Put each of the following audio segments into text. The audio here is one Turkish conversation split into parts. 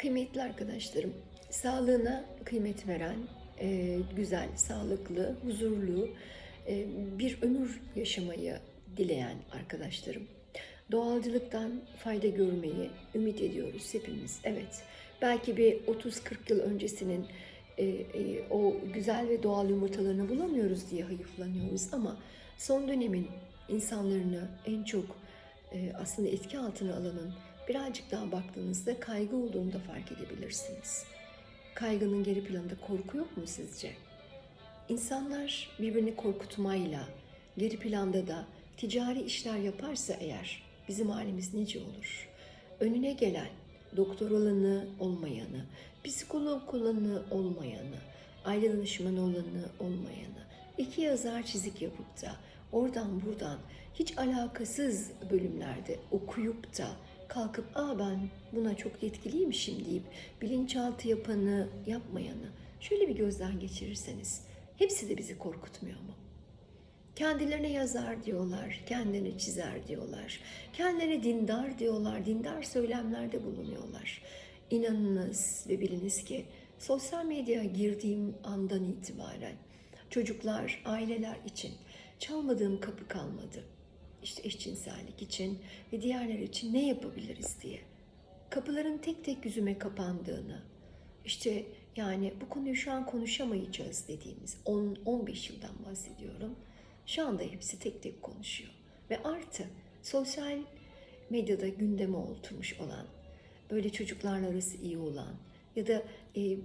Kıymetli arkadaşlarım, sağlığına kıymet veren, e, güzel, sağlıklı, huzurlu e, bir ömür yaşamayı dileyen arkadaşlarım. Doğalcılıktan fayda görmeyi ümit ediyoruz hepimiz. Evet, belki bir 30-40 yıl öncesinin e, o güzel ve doğal yumurtalarını bulamıyoruz diye hayıflanıyoruz ama son dönemin insanlarını en çok aslında etki altına alanın birazcık daha baktığınızda kaygı olduğunu da fark edebilirsiniz. Kaygının geri planında korku yok mu sizce? İnsanlar birbirini korkutmayla, geri planda da ticari işler yaparsa eğer bizim halimiz nice olur? Önüne gelen doktor olanı olmayanı, psikolog olanı olmayanı, aile danışmanı olanı olmayanı, iki yazar çizik yapıp da oradan buradan hiç alakasız bölümlerde okuyup da kalkıp aa ben buna çok yetkiliymişim deyip bilinçaltı yapanı yapmayanı şöyle bir gözden geçirirseniz hepsi de bizi korkutmuyor mu? Kendilerine yazar diyorlar, kendilerini çizer diyorlar, kendilerine dindar diyorlar, dindar söylemlerde bulunuyorlar. İnanınız ve biliniz ki sosyal medyaya girdiğim andan itibaren çocuklar, aileler için çalmadığım kapı kalmadı. İşte eşcinsellik için ve diğerler için ne yapabiliriz diye. Kapıların tek tek yüzüme kapandığını, işte yani bu konuyu şu an konuşamayacağız dediğimiz 10-15 yıldan bahsediyorum. Şu anda hepsi tek tek konuşuyor. Ve artı sosyal medyada gündeme oturmuş olan, böyle çocuklarla arası iyi olan ya da e,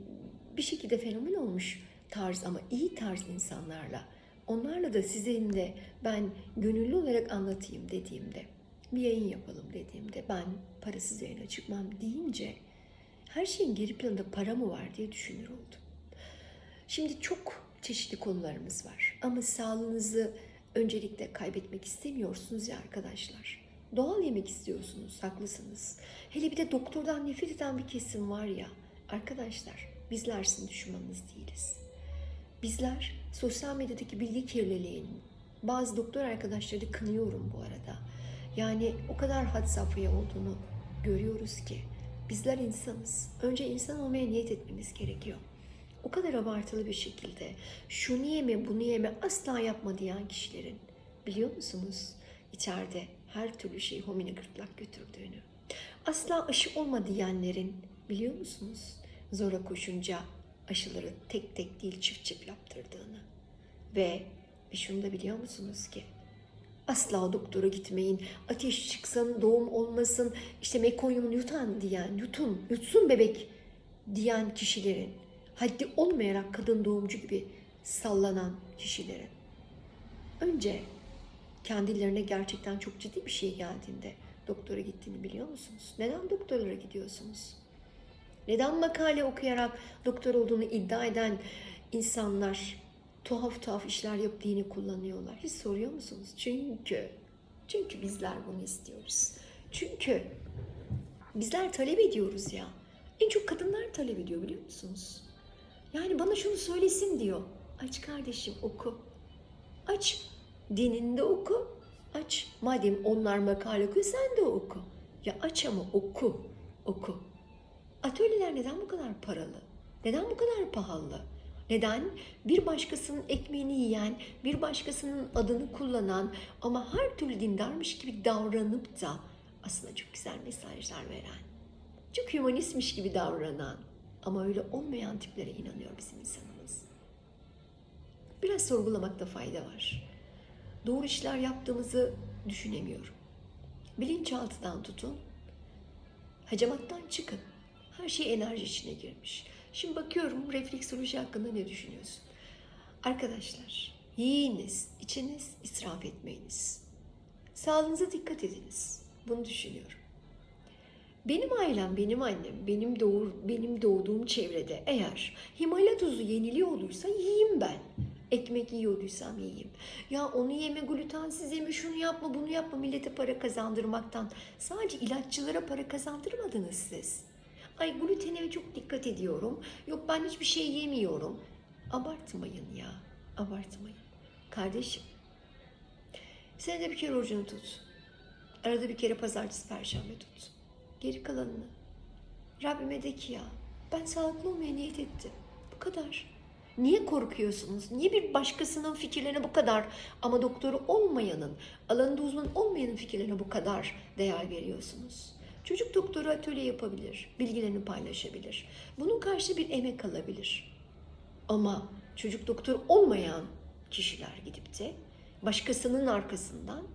bir şekilde fenomen olmuş tarz ama iyi tarz insanlarla onlarla da sizin de ben gönüllü olarak anlatayım dediğimde bir yayın yapalım dediğimde ben parasız yayına çıkmam deyince her şeyin geri planında para mı var diye düşünür oldum. Şimdi çok çeşitli konularımız var ama sağlığınızı öncelikle kaybetmek istemiyorsunuz ya arkadaşlar. Doğal yemek istiyorsunuz, haklısınız. Hele bir de doktordan nefret eden bir kesim var ya. Arkadaşlar, bizler sizin düşmanınız değiliz. Bizler sosyal medyadaki bilgi kirliliğinin bazı doktor arkadaşları kınıyorum bu arada. Yani o kadar had safhaya olduğunu görüyoruz ki bizler insanız. Önce insan olmaya niyet etmemiz gerekiyor. O kadar abartılı bir şekilde şunu yeme bunu yeme asla yapma diyen kişilerin biliyor musunuz içeride her türlü şey homini gırtlak götürdüğünü. Asla aşı olma diyenlerin biliyor musunuz zora koşunca aşıları tek tek değil çift çift yaptırdığını. Ve, ve şunu da biliyor musunuz ki asla doktora gitmeyin, ateş çıksın, doğum olmasın, işte mekonyumun yutan diyen, yutun, yutsun bebek diyen kişilerin, haddi olmayarak kadın doğumcu gibi sallanan kişilerin önce kendilerine gerçekten çok ciddi bir şey geldiğinde doktora gittiğini biliyor musunuz? Neden doktorlara gidiyorsunuz? Neden makale okuyarak doktor olduğunu iddia eden insanlar tuhaf tuhaf işler yapıp dini kullanıyorlar? Hiç soruyor musunuz? Çünkü, çünkü bizler bunu istiyoruz. Çünkü bizler talep ediyoruz ya. En çok kadınlar talep ediyor biliyor musunuz? Yani bana şunu söylesin diyor. Aç kardeşim oku. Aç dininde oku. Aç. Madem onlar makale okuyor sen de oku. Ya aç ama oku. Oku. Atölyeler neden bu kadar paralı? Neden bu kadar pahalı? Neden bir başkasının ekmeğini yiyen, bir başkasının adını kullanan ama her türlü dindarmış gibi davranıp da aslında çok güzel mesajlar veren, çok hümanistmiş gibi davranan ama öyle olmayan tiplere inanıyor bizim insanımız. Biraz sorgulamakta fayda var. Doğru işler yaptığımızı düşünemiyorum. Bilinçaltıdan tutun, hacamattan çıkın. Her şey enerji içine girmiş. Şimdi bakıyorum refleksoloji hakkında ne düşünüyorsun? Arkadaşlar, yiyiniz, içiniz, israf etmeyiniz. Sağlığınıza dikkat ediniz. Bunu düşünüyorum. Benim ailem, benim annem, benim doğur, benim doğduğum çevrede eğer Himalaya tuzu yeniliyor olursa yiyeyim ben. Ekmek yiyorduysam yiyeyim. Ya onu yeme, glutensiz yeme, şunu yapma, bunu yapma millete para kazandırmaktan. Sadece ilaççılara para kazandırmadınız siz. Ay glutene çok dikkat ediyorum. Yok ben hiçbir şey yemiyorum. Abartmayın ya. Abartmayın. Kardeşim. Senede bir kere orucunu tut. Arada bir kere pazartesi, perşembe tut. Geri kalanını Rabbime de ki ya ben sağlıklı olmaya niyet ettim. Bu kadar. Niye korkuyorsunuz? Niye bir başkasının fikirlerine bu kadar ama doktoru olmayanın, alanında uzman olmayanın fikirlerine bu kadar değer veriyorsunuz? Çocuk doktoru atölye yapabilir, bilgilerini paylaşabilir. Bunun karşı bir emek alabilir. Ama çocuk doktor olmayan kişiler gidip de başkasının arkasından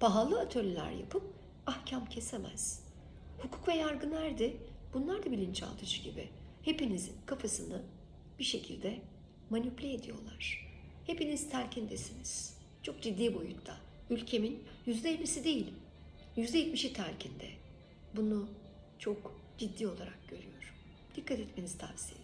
pahalı atölyeler yapıp ahkam kesemez. Hukuk ve yargı nerede? Bunlar da bilinçaltıcı gibi. Hepinizin kafasını bir şekilde manipüle ediyorlar. Hepiniz telkindesiniz. Çok ciddi boyutta. Ülkemin yüzde ellisi değil, yüzde yetmişi telkinde. Bunu çok ciddi olarak görüyorum. Dikkat etmenizi tavsiye ediyorum.